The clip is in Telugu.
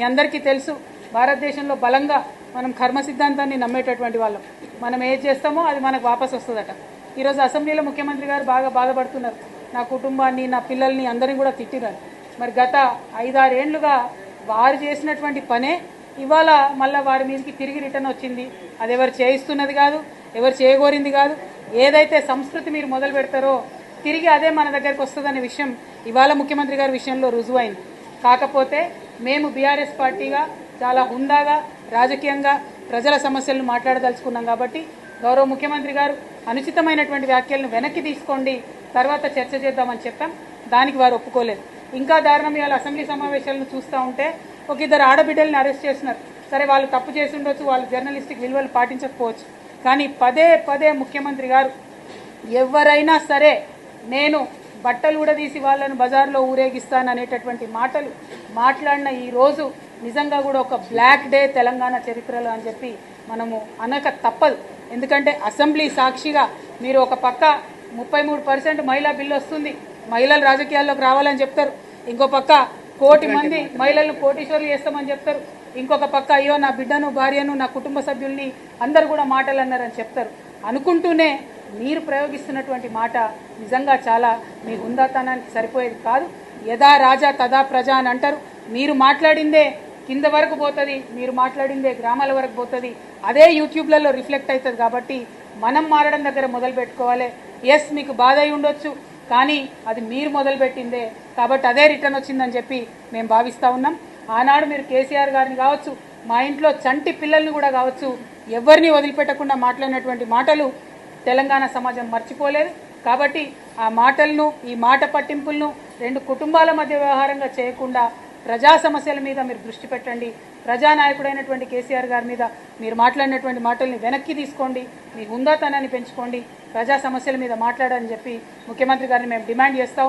మీ అందరికీ తెలుసు భారతదేశంలో బలంగా మనం కర్మ సిద్ధాంతాన్ని నమ్మేటటువంటి వాళ్ళం. మనం ఏది చేస్తామో అది మనకు వాపస్ వస్తుందట. ఈరోజు అసెంబ్లీలో ముఖ్యమంత్రి గారు బాగా బాధపడుతున్నారు. నా కుటుంబాన్ని నా పిల్లల్ని అందరినీ కూడా తిట్టినారు. మరి గత ఐదారేళ్ళుగా వారు చేసినటువంటి పనే ఇవాళ మళ్ళీ వారి మీదకి తిరిగి రిటర్న్ వచ్చింది. అది ఎవరు చేయిస్తున్నది కాదు ఎవరు చేయగోరింది కాదు. ఏదైతే సంస్కృతి మీరు మొదలు పెడతారో తిరిగి అదే మన దగ్గరకు వస్తుందనే విషయం ఇవాళ ముఖ్యమంత్రి గారి విషయంలో రుజువైంది. కాకపోతే మేము బీఆర్ఎస్ పార్టీగా చాలా హుందాగా రాజకీయంగా ప్రజల సమస్యలను మాట్లాడదలుచుకున్నాం కాబట్టి గౌరవ ముఖ్యమంత్రి గారు అనుచితమైనటువంటి వ్యాఖ్యలను వెనక్కి తీసుకోండి తర్వాత చర్చ చేద్దామని చెప్పాం. దానికి వారు ఒప్పుకోలేదు. ఇంకా దారుణం ఇవాళ అసెంబ్లీ సమావేశాలను చూస్తూ ఉంటే ఒక ఇద్దరు ఆడబిడ్డల్ని అరెస్ట్ చేస్తున్నారు సరే వాళ్ళు తప్పు చేసి ఉండొచ్చు వాళ్ళు జర్నలిస్టిక్ విలువలు పాటించకపోవచ్చు. కానీ పదే పదే ముఖ్యమంత్రి గారు ఎవరైనా సరే నేను బట్టలు కూడా తీసి వాళ్ళను బజార్లో ఊరేగిస్తాను అనేటటువంటి మాటలు మాట్లాడిన ఈ రోజు నిజంగా కూడా ఒక బ్లాక్ డే తెలంగాణ చరిత్రలో అని చెప్పి మనము అనక తప్పదు. ఎందుకంటే అసెంబ్లీ సాక్షిగా మీరు ఒక పక్క ముప్పై మూడు పర్సెంట్ మహిళా బిల్లు వస్తుంది మహిళలు రాజకీయాల్లోకి రావాలని చెప్తారు. ఇంకో పక్క కోటి మంది మహిళలను కోటీశ్వర్లు చేస్తామని చెప్తారు. ఇంకొక పక్క అయ్యో నా బిడ్డను భార్యను నా కుటుంబ సభ్యుల్ని అందరు కూడా మాటలు అన్నారని చెప్తారు. అనుకుంటూనే మీరు ప్రయోగిస్తున్నటువంటి మాట నిజంగా చాలా మీ హుందాతనానికి సరిపోయేది కాదు. యథా రాజా తదా ప్రజ అని అంటారు. మీరు మాట్లాడిందే కింద వరకు పోతుంది మీరు మాట్లాడిందే గ్రామాల వరకు పోతుంది. అదే యూట్యూబ్లలో రిఫ్లెక్ట్ అవుతుంది కాబట్టి మనం మారడం దగ్గర మొదలు పెట్టుకోవాలి. ఎస్ మీకు బాధ అయి ఉండొచ్చు కానీ అది మీరు మొదలుపెట్టిందే కాబట్టి అదే రిటర్న్ వచ్చిందని చెప్పి మేము భావిస్తూ ఉన్నాం. ఆనాడు మీరు కేసీఆర్ గారిని కావచ్చు మా ఇంట్లో చంటి పిల్లల్ని కూడా కావచ్చు ఎవరిని వదిలిపెట్టకుండా మాట్లాడినటువంటి మాటలు తెలంగాణ సమాజం మర్చిపోలేదు. కాబట్టి ఆ మాటలను ఈ మాట పట్టింపులను రెండు కుటుంబాల మధ్య వ్యవహారంగా చేయకుండా ప్రజా సమస్యల మీద మీరు దృష్టి పెట్టండి. ప్రజానాయకుడైనటువంటి కేసీఆర్ గారి మీద మీరు మాట్లాడినటువంటి మాటల్ని వెనక్కి తీసుకోండి. మీ హుందాతనాన్ని పెంచుకోండి. ప్రజా సమస్యల మీద మాట్లాడని చెప్పి ముఖ్యమంత్రి గారిని మేము డిమాండ్ చేస్తూ